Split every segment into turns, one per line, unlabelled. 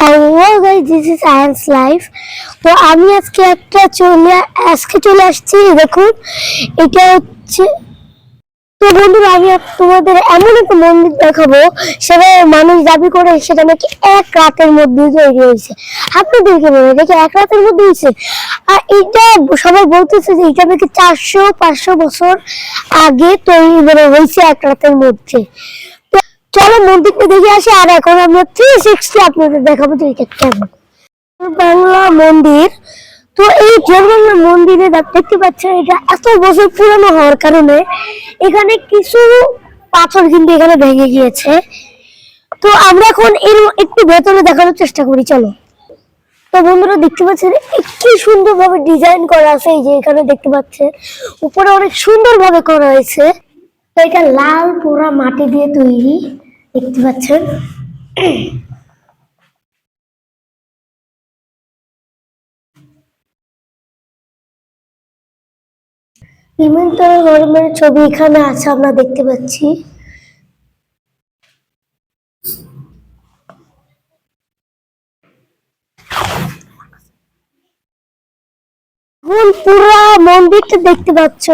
Hello guys this is science life তো আমি আজকে একটা চলে আজকে চলে আসছি, দেখুন, এটা হচ্ছে তো বন্ধুরা, আমি তোমাদের এমন একটা মন্দির দেখাবো সেটা মানুষ দাবি করে সেটা নাকি এক রাতের মধ্যে তৈরি হয়েছে। আপনাদেরকে বলে দেখি, এক রাতের মধ্যে হয়েছে? আর এটা সবাই বলতেছে যে এটা নাকি চারশো, পাঁচশো বছর আগে তৈরি মানে হয়েছে এক রাতের মধ্যে। চলো মন্দিরটা দেখে আসি, আর এখন আমরা থ্রি সিক্সটি আপনাদের দেখাবো যে এটা কেমন। বাংলা মন্দির তো এই জগন্নাথ মন্দিরে দেখতে পাচ্ছেন এটা এত বছর পুরানো হওয়ার কারণে এখানে কিছু পাথর কিন্তু এখানে ভেঙে গিয়েছে। তো আমরা এখন এর একটু ভেতরে দেখানোর চেষ্টা করি, চলো। তো বন্ধুরা, দেখতে পাচ্ছেন কি সুন্দর ভাবে ডিজাইন করা আছে এই যে এখানে দেখতে পাচ্ছেন। উপরে অনেক সুন্দর ভাবে করা হয়েছে। তো এটা লাল পোড়া মাটি দিয়ে তৈরি, দেখতে পাচ্ছেন। নিমন্ত্রণ গরমের ছবি এখানে আছে আমরা দেখতে পাচ্ছি। পুরো মন্দিরটা দেখতে পাচ্ছ,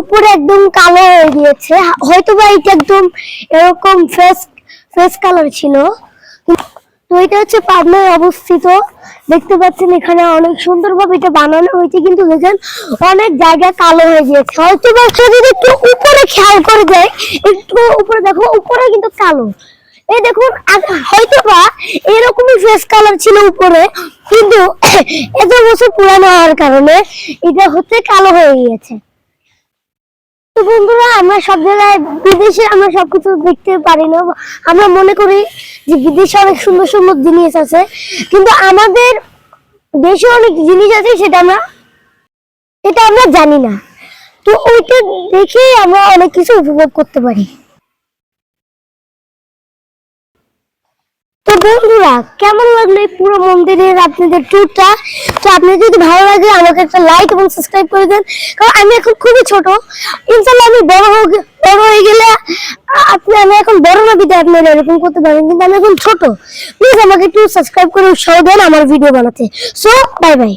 উপরে একদম কালো হয়ে গিয়েছে। হয়তো বা এটা একদম এরকম ফ্রেশ ফ্রেশ কালার ছিল। তো এটা হচ্ছে পাবনায় অবস্থিত। দেখতে পাচ্ছেন এখানে অনেক সুন্দরভাবে এটা বানানো হয়েছে, কিন্তু দেখেন অনেক জায়গা কালো হয়ে গিয়েছে। হয়তো বা যদি একটু উপরে খেয়াল করে দেয় একটু উপরে দেখো, উপরে কিন্তু কালো। এই দেখুন হয়তো বা এরকমই ফেস কালার ছিল উপরে, কিন্তু এত বছর পুরানো হওয়ার কারণে এটা হচ্ছে কালো হয়ে গিয়েছে। বন্ধুরা, আমরা সব জায়গায় বিদেশে আমরা সবকিছু দেখতে পারি না। আমরা মনে করি যে বিদেশে অনেক সুন্দর সুন্দর জিনিস আছে। কিন্তু আমাদের দেশে অনেক জিনিস আছে সেটা আমরা এটা আমরা জানি না। তো ওইটা দেখেই আমরা অনেক কিছু উপভোগ করতে পারি। তো বন্ধুরা, কেমন লাগল এই পুরো মন্দিরের আপনাদের ট্যুরটা তো আপনি যদি ভালো লাগে, আমাকে একটা লাইক এবং সাবস্ক্রাইব করে দেন। কারণ আমি এখন খুবই ছোট। ইনশাল্লাহ আমি বড় বড় হয়ে গেলে আপনি আমি এখন বড় না বিদে আপনারা এরকম করতে পারেন, কিন্তু আমি এখন ছোট। প্লিজ আমাকে একটু সাবস্ক্রাইব করে উৎসাহ দেন আমার ভিডিও বানাতে। So bye bye